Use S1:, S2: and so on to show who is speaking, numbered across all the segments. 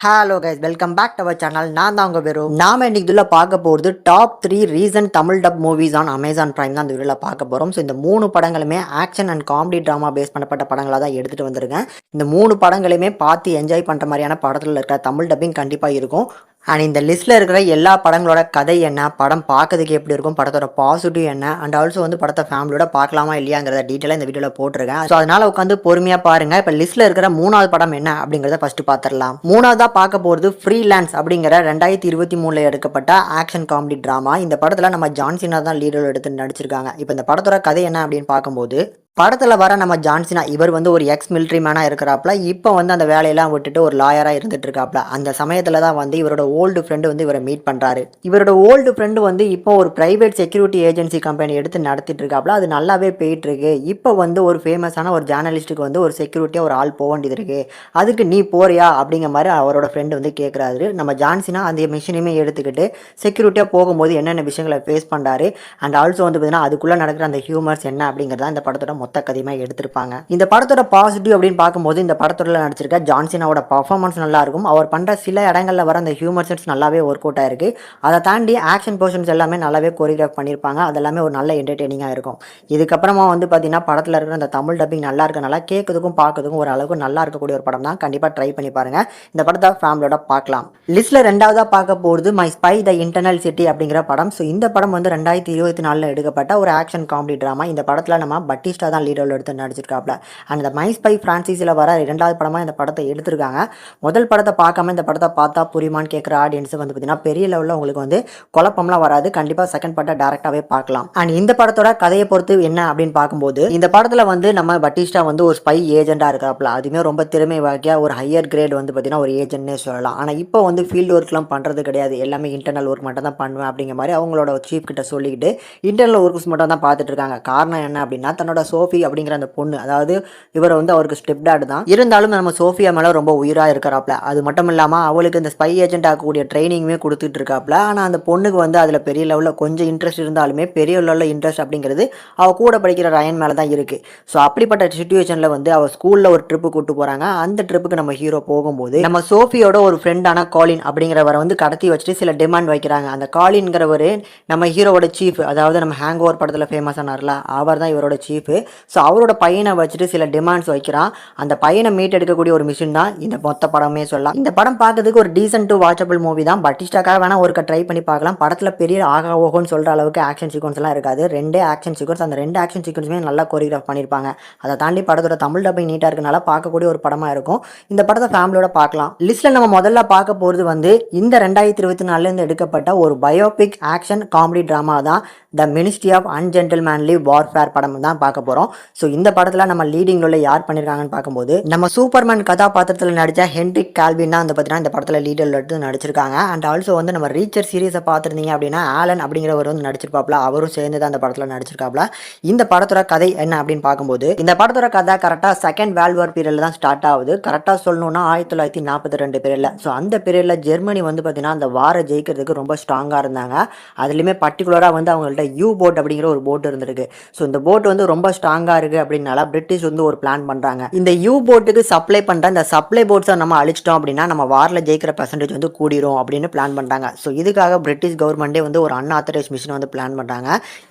S1: Hello guys welcome back to our channel நான் தான் உங்கள் வெறும். நாம இன்னைக்கு இதில் பார்க்க போகிறது top three recent Tamil dub movies on Amazon Prime தான் இந்த வீடியோவில் பார்க்க போகிறோம் ஸோ இந்த மூணு படங்களுமே action and comedy drama base பண்ணப்பட்ட படங்களாக தான் எடுத்துகிட்டு வந்திருக்கேன். இந்த மூணு படங்களையுமே பார்த்து என்ஜாய் பண்ணுற மாதிரியான படத்தில் இருக்கிற தமிழ் டப்பிங் கண்டிப்பாக இருக்கும். அண்ட் இந்த லிஸ்ட்டில் இருக்கிற எல்லா படங்களோட கதை என்ன படம் பார்க்கறதுக்கு எப்படி இருக்கும் படத்தோட பாசிட்டிவ் என்ன அண்ட் ஆல்சோ வந்து படத்தை ஃபேமிலியோட பார்க்கலாமா இல்லையாங்கிறத டீட்டெயிலாக இந்த வீடியோவில் போட்டிருக்கேன். ஸோ அதனால் உட்காந்து பொறுமையாக பாருங்கள் இப்போ லிஸ்ட்டில் இருக்கிற மூணாவது படம் என்ன அப்படிங்கிறத ஃபஸ்ட்டு பார்த்துடலாம் மூணாவதாக பார்க்க போகிறது ஃப்ரீலான்ஸ் அப்படிங்கிற ரெண்டாயிரத்தி இருபத்தி மூணில் எடுக்கப்பட்ட ஆக்ஷன் காமெடி ட்ராமா இந்த படத்தில் நம்ம ஜான்சினா தான் லீடர் எடுத்து நடிச்சிருக்காங்க. இப்போ இந்த படத்தோட கதை என்ன அப்படின்னு பார்க்கும்போது படத்தில் வர நம்ம ஜான்சினா இவர் வந்து ஒரு எக்ஸ் மிலிட்ரி மேனாக இருக்கிறாப்ல இப்போ வந்து அந்த வேலையெல்லாம் விட்டுட்டு ஒரு லாயராக இருந்துட்டு இருக்காப்ல அந்த சமயத்தில் தான் வந்து இவரோட ஓல்டு ஃப்ரெண்டு வந்து இவரை மீட் பண்ணுறாரு இவரோட ஓல்டு ஃப்ரெண்டு வந்து இப்போ ஒரு பிரைவேட் செக்யூரிட்டி ஏஜென்சி கம்பெனி எடுத்து நடத்திட்டு இருக்காப்ல அது நல்லாவே போயிட்டுருக்கு. இப்போ வந்து ஒரு ஃபேமஸான ஒரு ஜேர்னலிஸ்ட்டுக்கு வந்து ஒரு செக்யூரிட்டியாக ஒரு ஆள் போக வேண்டியது இருக்கு அதுக்கு நீ போறியா? அப்படிங்கிற மாதிரி அவரோட ஃப்ரெண்டு வந்து கேட்குறாரு நம்ம ஜான்சினா அந்த மிஷினையுமே எடுத்துக்கிட்டு செக்யூரிட்டியாக போகும்போது என்னென்ன விஷயங்களை ஃபேஸ் பண்ணுறாரு அண்ட் ஆல்சோ வந்து பார்த்தீங்கன்னா அதுக்குள்ளே நடக்கிற அந்த ஹியூமர்ஸ் என்ன அப்படிங்கிறத இந்த படத்தோட மொத்த கதையுமாக எடுத்திருப்பாங்க. இந்த படத்தோட பாசிட்டிவ் அப்படின்னு பார்க்கும்போது இந்த படத்தோட நடிச்சிருக்க ஜான்சினாவோட பர்ஃபார்மன்ஸ் நல்லா இருக்கும் அவர் பண்ணுற சில இடங்களில் வர அந்த ஹியூமர் சென்ஸ் நல்லாவே ஒர்க் அவுட் ஆயிருக்கு. அதை தாண்டி ஆக்ஷன் போர்ஷன்ஸ் எல்லாமே நல்லாவே கோரியோகிராஃப் பண்ணியிருப்பாங்க. அதெல்லாமே ஒரு நல்ல என்டர்டெய்னிங்காக இருக்கும். இதுக்கப்புறமா வந்து பார்த்தீங்கன்னா படத்தில் இருக்கிற அந்த தமிழ் டப்பிங் நல்லா இருக்கனால கேட்கறதுக்கும் பார்க்கறதுக்கும் ஒரு அளவுக்கு நல்லா இருக்கக்கூடிய ஒரு படம் தான் கண்டிப்பாக ட்ரை பண்ணி பாருங்க. இந்த படத்தை ஃபேமிலியோட பார்க்கலாம். லிஸ்ட்டில் ரெண்டாவதாக பார்க்க போகிறது my spy the internal city அப்படிங்கிற படம். ஸோ இந்த படம் வந்து ரெண்டாயிரத்தி இருபத்தி நாலில் எடுக்கப்பட்ட ஒரு ஆக்ஷன் காமெடி ட்ராமா இந்த படத்தில் நம்ம பட்டிஸ்டா தான் லீடரில் எடுத்து நடிச்சிருக்காப்ல. அண்ட் இந்த மைஸ் ஸ்பை ஃப்ரான்சிஸில் வர இரண்டாவது படமாக இந்த படத்தை எடுத்திருக்காங்க. முதல் படத்தை பார்க்காம இந்த படத்தை பார்த்தா புரியுமான்னு கேட்குற ஆடியன்ஸ் வந்து பார்த்தீங்கன்னா பெரிய லெவலில் உங்களுக்கு வந்து குழப்பம்லாம் வராது. கண்டிப்பாக செகண்ட் படத்தை டேரெக்டாகவே பார்க்கலாம். அண்ட் இந்த படத்தோட கதையை பொறுத்து என்ன அப்படின்னு பார்க்கும்போது இந்த படத்தில் வந்து நம்ம பட்டிஸ்டா வந்து ஒரு ஸ்பை ஏஜென்ட்டாக இருக்கிறாப்ல அதுவுமே ரொம்ப திறமை வாக்கியாக ஒரு ஹையர் கிரேட் வந்து பார்த்தீங்கன்னா ஒரு ஏஜென்ட்னே சொல்லலாம். ஆனால் இப்போ வந்து ஃபீல்டு ஒர்க்லாம் பண்ணுறது கிடையாது. எல்லாமே இன்டர்னல் ஒர்க் மட்டும் தான் பண்ணுவேன் அப்படிங்கிற மாதிரி அவங்களோட சீஃப் கிட்ட சொல்லிக்கிட்டு இன்டர்னல் ஒர்க்ஸ் மட்டும் தான் பார்த்துட்டு இருக்காங்க. காரணம் என்ன அப்படின்னா தன்னோட சோஃபி அப்படிங்கிற அந்த பொண்ணு. அதாவது இவர் வந்து அவருக்கு ஸ்டெப் டேட் தான். இருந்தாலும் நம்ம சோஃபியா மேலே ரொம்ப உயிராக இருக்கிறாப்ல. அது மட்டும் இல்லாமல் அவளுக்கு இந்த ஸ்பை ஏஜென்ட் ஆகக்கூடிய ட்ரைனிங்குமே கொடுத்துட்டு இருக்காப்ல. ஆனால் அந்த பொண்ணுக்கு வந்து அதில் பெரிய லெவலில் கொஞ்சம் இன்ட்ரெஸ்ட் இருந்தாலுமே பெரிய லெவலில் இன்ட்ரெஸ்ட் அப்படிங்கிறது அவள் கூட படிக்கிற ரயன் மேலே தான் இருக்குது ஸோ அப்படிப்பட்ட சுச்சுவேஷனில் வந்து அவள் ஸ்கூலில் ஒரு ட்ரிப்பு கூட்டு போகிறாங்க அந்த ட்ரிப்புக்கு நம்ம ஹீரோ போகும்போது நம்ம சோஃபியோட ஒரு ஃப்ரெண்டான காலின் அப்படிங்கிறவரை வந்து கடத்தி வச்சுட்டு சில டிமாண்ட் வைக்கிறாங்க. அந்த காலின்கிறவர் நம்ம ஹீரோவோட சீஃப் அதாவது நம்ம ஹேங் ஓவர் படத்தில் ஃபேமஸ் ஆனார்ல அவர் தான் இவரோட சீஃப் ஸோ அவரோட பையனை வச்சுட்டு சில டிமாண்ட்ஸ் வைக்கிறான். அந்த பையனை மீட் எடுக்கக்கூடிய ஒரு மிஷின் தான் இந்த மொத்த படமே சொல்லலாம். இந்த படம் பார்க்கறதுக்கு ஒரு டீசன்ட் டு வாட்சபிள் மூவி தான். பட்டிஸ்டாக்காக வேணால் ஒருக்க ட்ரை பண்ணி பார்க்கலாம். படத்தில் பெரிய ஆகா ஓகோன்னு சொல்கிற அளவுக்கு ஆக்ஷன் சீக்வன்ஸ்லாம் இருக்காது. ரெண்டே ஆக்ஷன் சீக்வன்ஸ் அந்த ரெண்டு ஆக்ஷன் சீக்வன்ஸுமே நல்லா கோரியோகிராஃப் பண்ணியிருப்பாங்க அதை தாண்டி படத்தோட தமிழ் டப்பிங் நீட்டாக இருக்கனால பார்க்கக்கூடிய ஒரு படமாக இருக்கும். இந்த படத்தை ஃபேமிலியோட பார்க்கலாம். லிஸ்ட்டில் நம்ம முதல்ல பார்க்க போகிறது வந்து இந்த ரெண்டாயிரத்தி இருபத்தி நாலுலேருந்து எடுக்கப்பட்ட ஒரு பயோபிக் ஆக்ஷன் காமெடி ட்ராமா தான். The ministry of ungentlemanly warfare படம் தான் பார்க்க போகிறோம் ஸோ இந்த படத்தில் நம்ம லீடிங் ரோலில் யார் பண்ணியிருக்காங்கன்னு பார்க்கும்போது நம்ம சூப்பர்மேன் கதாபாத்திரத்தில் நடித்த ஹென்ரிக் கால்வின் தான் வந்து பார்த்தீங்கன்னா இந்த படத்தில் லீடர் எடுத்து நடிச்சிருக்காங்க. அண்ட் ஆல்சோ வந்து நம்ம ரீச்சர் சீரீஸை பார்த்துருந்தீங்க அப்படின்னா ஆலன் அப்படிங்கிறவர் வந்து நடிச்சிருப்பாப்ல அவரும் சேர்ந்து தான் அந்த படத்தில் நடிச்சிருக்காப்ல இந்த படத்தோட கதை என்ன அப்படின்னு பார்க்கும்போது இந்த படத்தோட கதை கரெக்டாக செகண்ட் வேர்ல்டு வார் பீரியடில் தான் ஸ்டார்ட் ஆகுது. கரெக்டாக சொல்லணும்னா ஆயிரத்தி தொள்ளாயிரத்தி நாற்பத்தி ரெண்டு பீரியடில் ஸோ அந்த பீரியடில் ஜெர்மனி வந்து பார்த்தீங்கன்னா அந்த வாரை ஜெயிக்கிறதுக்கு ரொம்ப ஸ்ட்ராங்காக இருந்தாங்க. அதுலேயுமே பர்டிகுலராக வந்து அவங்கள்ட்ட யூ போட் அப்படிங்கிற ஒரு போட் இருந்திருக்கு. ஸோ இந்த போட் வந்து ரொம்ப ஸ்ட்ராங்கா இருக்கு அப்படின்னால பிரிட்டிஷ் வந்து ஒரு பிளான் பண்றாங்க. இந்த யூ போட்டுக்கு சப்ளை பண்ற இந்த சப்ளை போட்ஸை நம்ம அழிச்சிட்டோம் அப்படின்னா நம்ம வாரில் ஜெயிக்கிற பர்சன்டேஜ் வந்து கூடிரும் அப்படின்னு பிளான் பண்றாங்க. ஸோ இதுக்காக பிரிட்டிஷ் கவர்மெண்டே வந்து ஒரு அன்ஆத்தரைஸ் மிஷின் வந்து பிளான் பண்றாங்க.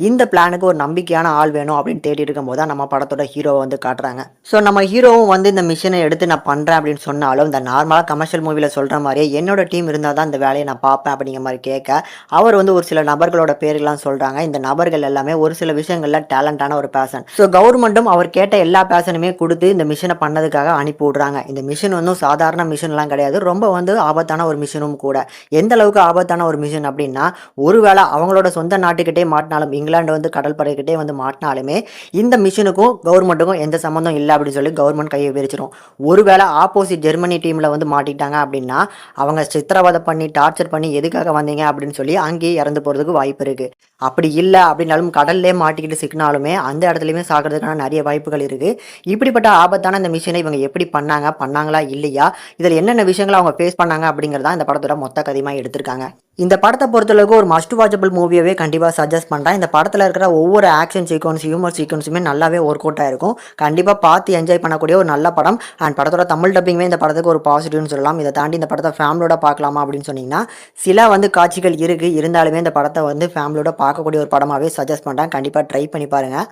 S1: இந்த பிளானுக்கு ஒரு நம்பிக்கையான ஆள் வேணும் அப்படின்னு தேடி இருக்கும் போது தான் நம்ம படத்தோட ஹீரோவை வந்து காட்டுறாங்க. ஸோ நம்ம ஹீரோவும் வந்து இந்த மிஷினை எடுத்து நான் பண்றேன் அப்படின்னு சொன்னாலும் இந்த நார்மலாக கமர்ஷியல் மூவியில் சொல்ற மாதிரியே என்னோட டீம் இருந்தால் தான் இந்த வேலையை நான் பார்ப்பேன் அப்படிங்கிற மாதிரி கேட்க அவர் வந்து ஒரு சில நபர்களோட பேர்லாம் சொல்கிறாங்க இந்த நபர்கள் எல்லாமே ஒரு சில விஷயங்களில் டேலண்டான ஒரு பேசன் ஸோ கவர்மெண்ட்டும் அவர் கேட்ட எல்லா பேஷனுமே கொடுத்து இந்த மிஷினை பண்ணதுக்காக அனுப்பி விடுறாங்க. இந்த மிஷின் வந்து சாதாரண மிஷின்லாம் கிடையாது. ரொம்ப வந்து ஆபத்தான ஒரு மிஷினும் கூட. எந்த அளவுக்கு ஆபத்தான ஒரு மிஷின் அப்படின்னா ஒருவேளை அவங்களோட சொந்த நாட்டுக்கிட்டே மாட்டினாலும் இங்கிலாந்து வந்து கடற்படைக்கிட்டே வந்து மாட்டினாலுமே இந்த மிஷினுக்கும் கவர்மெண்ட்டுக்கும் எந்த சம்மந்தம் இல்லை அப்படின்னு சொல்லி கவர்மெண்ட் கையை விரிச்சிடும் ஒருவேளை ஆப்போசிட் ஜெர்மனி டீமில் வந்து மாட்டிட்டாங்க அப்படின்னா அவங்க சித்திரவதை பண்ணி டார்ச்சர் பண்ணி எதுக்காக வந்தீங்க அப்படின்னு சொல்லி அங்கேயே இறந்து போகிறதுக்கு வாய்ப்பு இருக்குது அப்படி இல்லை அப்படின்னாலும் கடல்லே மாட்டிக்கிட்டு சிக்கினாலுமே அந்த இடத்துலையுமே ஆகிறதுக்கான நிறைய வாய்ப்புகள் இருக்குது இப்படிப்பட்ட ஆபத்தான இந்த மிஷினை இவங்க எப்படி பண்ணாங்க பண்ணாங்களா இல்லையா? இதில் என்னென்ன விஷயங்களை அவங்க ஃபேஸ் பண்ணாங்க அப்படிங்கிறதா இந்த படத்தோட மொத்த கதையுமாக எடுத்திருக்காங்க. இந்த படத்தை பொறுத்தளவுக்கு ஒரு மஸ்ட் வாட்சபிள் மூவியவே கண்டிப்பாக சஜஸ்ட் பண்ணுறேன் இந்த படத்தில் இருக்கிற ஒவ்வொரு ஆக்ஷன் சீக்வன்ஸ் ஹியூமர் சீக்வன்ஸுமே நல்லாவே ஒர்க் அவுட் ஆயிருக்கும். கண்டிப்பாக பார்த்து என்ஜாய் பண்ணக்கூடிய ஒரு நல்ல படம். அண்ட் படத்தோட தமிழ் டப்பிங்குமே இந்த படத்துக்கு ஒரு பாசிட்டிவ்னு சொல்லலாம். இதை தாண்டி இந்த படத்தை ஃபேமிலியோட பார்க்கலாமா அப்படின்னு சொன்னீங்கன்னா சில வந்து காட்சிகள் இருக்குது இருந்தாலுமே இந்த படத்தை வந்து ஃபேமிலியோட பார்க்கக்கூடிய ஒரு படமாகவே சஜஸ்ட் பண்ணுறேன் கண்டிப்பாக ட்ரை பண்ணி பாருங்கள்